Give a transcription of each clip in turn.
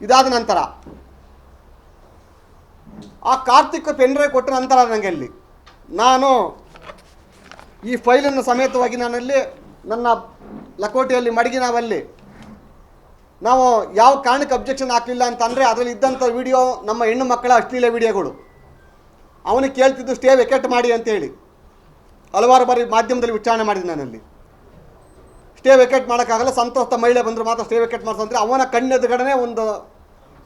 ಇದಾದ ನಂತರ ಆ ಕಾರ್ತಿಕ್ ಪೆನ್ರೇ ಕೊಟ್ಟ ನಂತರ ನನಗೆ ಅಲ್ಲಿ ನಾನು ಈ ಫೈಲನ್ನು ಸಮೇತವಾಗಿ ನಾನಲ್ಲಿ ನನ್ನ ಲಕೋಟೆಯಲ್ಲಿ ಮಡಗಿ ನಾವಲ್ಲಿ. ನಾವು ಯಾವ ಕಾರಣಕ್ಕೆ ಅಬ್ಜೆಕ್ಷನ್ ಹಾಕಲಿಲ್ಲ ಅಂತಂದರೆ ಅದರಲ್ಲಿ ಇದ್ದಂಥ ವಿಡಿಯೋ ನಮ್ಮ ಹೆಣ್ಣು ಮಕ್ಕಳ ಅಶ್ಲೀಲ ವಿಡಿಯೋಗಳು ಅವನಿಗೆ ಕೇಳ್ತಿದ್ದು ಸ್ಟೇ ವೆಕೆಟ್ ಮಾಡಿ ಅಂತೇಳಿ. ಹಲವಾರು ಬಾರಿ ಮಾಧ್ಯಮದಲ್ಲಿ ವಿಚಾರಣೆ ಮಾಡಿದೆ ನಾನಲ್ಲಿ. ಸ್ಟೇ ವೆಕೆಟ್ ಮಾಡೋಕ್ಕಾಗಲ್ಲ. ಸಂತೋಷ ಮಹಿಳೆ ಬಂದರು ಮಾತ್ರ ಸ್ಟೇ ವೆಕೆಟ್ ಮಾಡ್ಸಂದ್ರೆ ಅವನ ಕಣ್ಣೆದುಗಡೆ ಒಂದು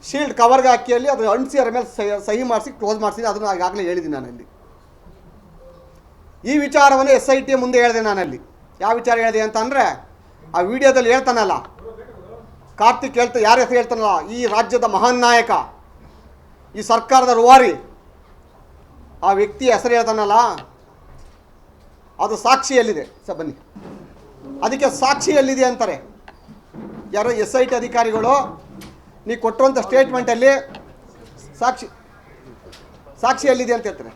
ಶೀಲ್ಡ್ ಕವರ್ಗೆ ಹಾಕಿಯಲ್ಲಿ ಅದು ಅಂಟಿಸಿ ಅದರ ಮೇಲೆ ಸಹಿ ಮಾಡಿಸಿ ಕ್ಲೋಸ್ ಮಾಡಿಸಿ, ಅದನ್ನು ಈಗಾಗಲೇ ಹೇಳಿದ್ದೀನಿ ನಾನಲ್ಲಿ. ಈ ವಿಚಾರವನ್ನು ಎಸ್ ಐ ಟಿ ಮುಂದೆ ಹೇಳಿದೆ ನಾನಲ್ಲಿ. ಯಾವ ವಿಚಾರ ಹೇಳಿದೆ ಅಂತಂದರೆ ಆ ವಿಡಿಯೋದಲ್ಲಿ ಹೇಳ್ತಾನಲ್ಲ, ಕಾರ್ತಿಕ್ ಹೇಳ್ತಾ, ಯಾರ ಹೆಸರು ಹೇಳ್ತಾನಲ್ಲ, ಈ ರಾಜ್ಯದ ಮಹಾನ್ ನಾಯಕ, ಈ ಸರ್ಕಾರದ ರೂವಾರಿ, ಆ ವ್ಯಕ್ತಿ ಹೆಸರು ಹೇಳ್ತಾನಲ್ಲ, ಅದು ಸಾಕ್ಷಿಯಲ್ಲಿದೆ ಸರ್, ಬನ್ನಿ. ಅದಕ್ಕೆ ಸಾಕ್ಷಿಯಲ್ಲಿದೆ ಅಂತಾರೆ? ಯಾರೋ ಎಸ್ ಐ ಟಿ ಅಧಿಕಾರಿಗಳು ನೀವು ಕೊಟ್ಟಿರುವಂಥ ಸ್ಟೇಟ್ಮೆಂಟಲ್ಲಿ ಸಾಕ್ಷಿ ಸಾಕ್ಷಿಯಲ್ಲಿದೆ ಅಂತ ಹೇಳ್ತಾರೆ.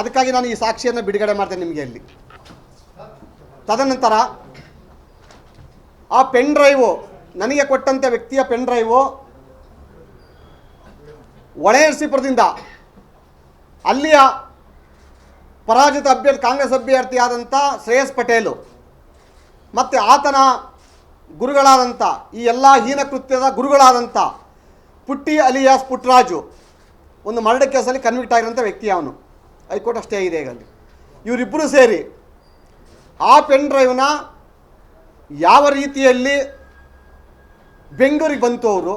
ಅದಕ್ಕಾಗಿ ನಾನು ಈ ಸಾಕ್ಷಿಯನ್ನು ಬಿಡುಗಡೆ ಮಾಡ್ತೇನೆ ನಿಮಗೆ ಅಲ್ಲಿ ತದನಂತರ, ಆ ಪೆನ್ ಡ್ರೈವು ನನಗೆ ಕೊಟ್ಟಂಥ ವ್ಯಕ್ತಿಯ ಪೆನ್ ಡ್ರೈವು ಒಳೆಯರ್ಸಿಪುರದಿಂದ ಅಲ್ಲಿಯ ಪರಾಜಿತ ಅಭ್ಯರ್ಥಿ, ಕಾಂಗ್ರೆಸ್ ಅಭ್ಯರ್ಥಿಯಾದಂಥ ಶ್ರೇಯಸ್ ಪಟೇಲು ಮತ್ತು ಆತನ ಗುರುಗಳಾದಂಥ ಈ ಎಲ್ಲ ಹೀನ ಕೃತ್ಯದ ಗುರುಗಳಾದಂಥ ಪುಟ್ಟಿ ಅಲಿಯಾಸ್ ಪುಟ್ರಾಜು ಒಂದು ಮರಣ ಕೇಸಲ್ಲಿ ಕನ್ವಿಕ್ಟ್ ಆಗಿರೋಂಥ ವ್ಯಕ್ತಿ ಅವನು. ಹೈಕೋರ್ಟ್ ಅಷ್ಟೇ ಇದೆ ಈಗ ಅಲ್ಲಿ. ಇವರಿಬ್ಬರು ಸೇರಿ ಆ ಪೆನ್ ಡ್ರೈವ್ನ ಯಾವ ರೀತಿಯಲ್ಲಿ ಬೆಂಗಳೂರಿಗೆ ಬಂತು ಅವರು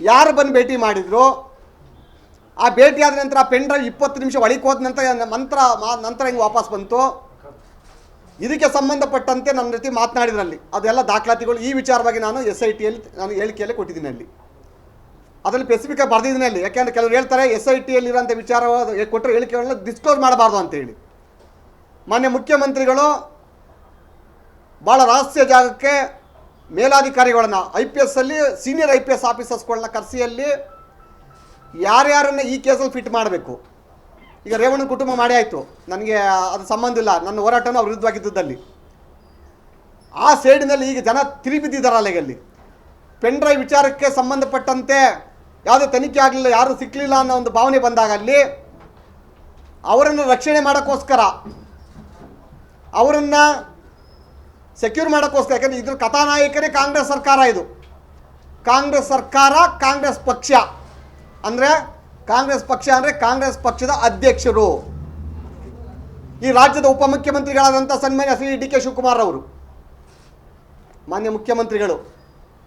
ಯಾರು ಬಂದು ಭೇಟಿ ಮಾಡಿದರು ಆ ಭೇಟಿಯಾದ ನಂತರ ಆ ಡ್ರೈವ್ ಇಪ್ಪತ್ತು ನಿಮಿಷ ಒಳಗೆ ಹೋದ ನಂತರ ನಂತರ ನಂತರ ಹೆಂಗೆ ವಾಪಸ್ ಬಂತು? ಇದಕ್ಕೆ ಸಂಬಂಧಪಟ್ಟಂತೆ ನನ್ನ ರೀತಿ ಮಾತನಾಡಿದ್ರಲ್ಲಿ. ಅದೆಲ್ಲ ದಾಖಲಾತಿಗಳು ಈ ವಿಚಾರವಾಗಿ ನಾನು ಎಸ್ ಐ ಟಿಯಲ್ಲಿ ನಾನು ಹೇಳಿಕೆಯಲ್ಲಿ ಕೊಟ್ಟಿದ್ದೀನಿ ಅಲ್ಲಿ. ಅದರಲ್ಲಿ ಸ್ಪೆಸಿಫಿಕಾಗಿ ಬರೆದಿದ್ದೀನಿ ಅಲ್ಲಿ. ಯಾಕೆಂದರೆ ಕೆಲವರು ಹೇಳ್ತಾರೆ ಎಸ್ ಐ ಟಿಯಲ್ಲಿ ಇರೋಂಥ ವಿಚಾರ ಕೊಟ್ಟರೆ ಹೇಳಿಕೆಗಳನ್ನ ಡಿಸ್ಕ್ಲೋಸ್ ಮಾಡಬಾರ್ದು ಅಂತೇಳಿ ಮಾನ್ಯ ಮುಖ್ಯಮಂತ್ರಿಗಳು ಭಾಳ ರಹಸ್ಯ ಜಾಗಕ್ಕೆ ಮೇಲಾಧಿಕಾರಿಗಳನ್ನ ಐ ಪಿ ಎಸ್ ಅಲ್ಲಿ ಸೀನಿಯರ್ ಐ ಪಿ ಎಸ್ ಆಫೀಸರ್ಸ್ಗಳನ್ನ ಕರೆಸಿಯಲ್ಲಿ ಯಾರ್ಯಾರನ್ನ ಈ ಕೇಸಲ್ಲಿ ಫಿಟ್ ಮಾಡಬೇಕು? ಈಗ ರೇವಣ್ಣನ ಕುಟುಂಬ ಮಾಡೇ ಆಯಿತು. ನನಗೆ ಅದು ಸಂಬಂಧ ಇಲ್ಲ. ನನ್ನ ಹೋರಾಟನೂ ಅವ್ರ ವಿರುದ್ಧವಾಗಿದ್ದಲ್ಲಿ ಆ ಸೈಡಿನಲ್ಲಿ ಈಗ ಜನ ತಿರುಬಿದ್ದಿದ್ದಾರಲ್ಲ ಈಗ ಅಲ್ಲಿ ಪೆನ್ ಡ್ರೈವ್ ವಿಚಾರಕ್ಕೆ ಸಂಬಂಧಪಟ್ಟಂತೆ ಯಾವುದೇ ತನಿಖೆ ಆಗಲಿಲ್ಲ, ಯಾರು ಸಿಕ್ಕಲಿಲ್ಲ ಅನ್ನೋ ಒಂದು ಭಾವನೆ ಬಂದಾಗ ಅಲ್ಲಿ ಅವರನ್ನು ರಕ್ಷಣೆ ಮಾಡೋಕ್ಕೋಸ್ಕರ, ಅವರನ್ನು ಸೆಕ್ಯೂರ್ ಮಾಡೋಕ್ಕೋಸ್ಕರ, ಯಾಕಂದರೆ ಇದ್ರ ಕಥಾನಾಯಕನೇ ಕಾಂಗ್ರೆಸ್ ಸರ್ಕಾರ ಇದು. ಕಾಂಗ್ರೆಸ್ ಸರ್ಕಾರ, ಕಾಂಗ್ರೆಸ್ ಪಕ್ಷ. ಅಂದರೆ ಕಾಂಗ್ರೆಸ್ ಪಕ್ಷ ಅಂದರೆ ಕಾಂಗ್ರೆಸ್ ಪಕ್ಷದ ಅಧ್ಯಕ್ಷರು. ಈ ರಾಜ್ಯದ ಉಪಮುಖ್ಯಮಂತ್ರಿಗಳಾದಂಥ ಸನ್ಮಾನ್ಯ ಶ್ರೀ ಡಿ ಕೆ ಶಿವಕುಮಾರ್ ಅವರು, ಮಾನ್ಯ ಮುಖ್ಯಮಂತ್ರಿಗಳು.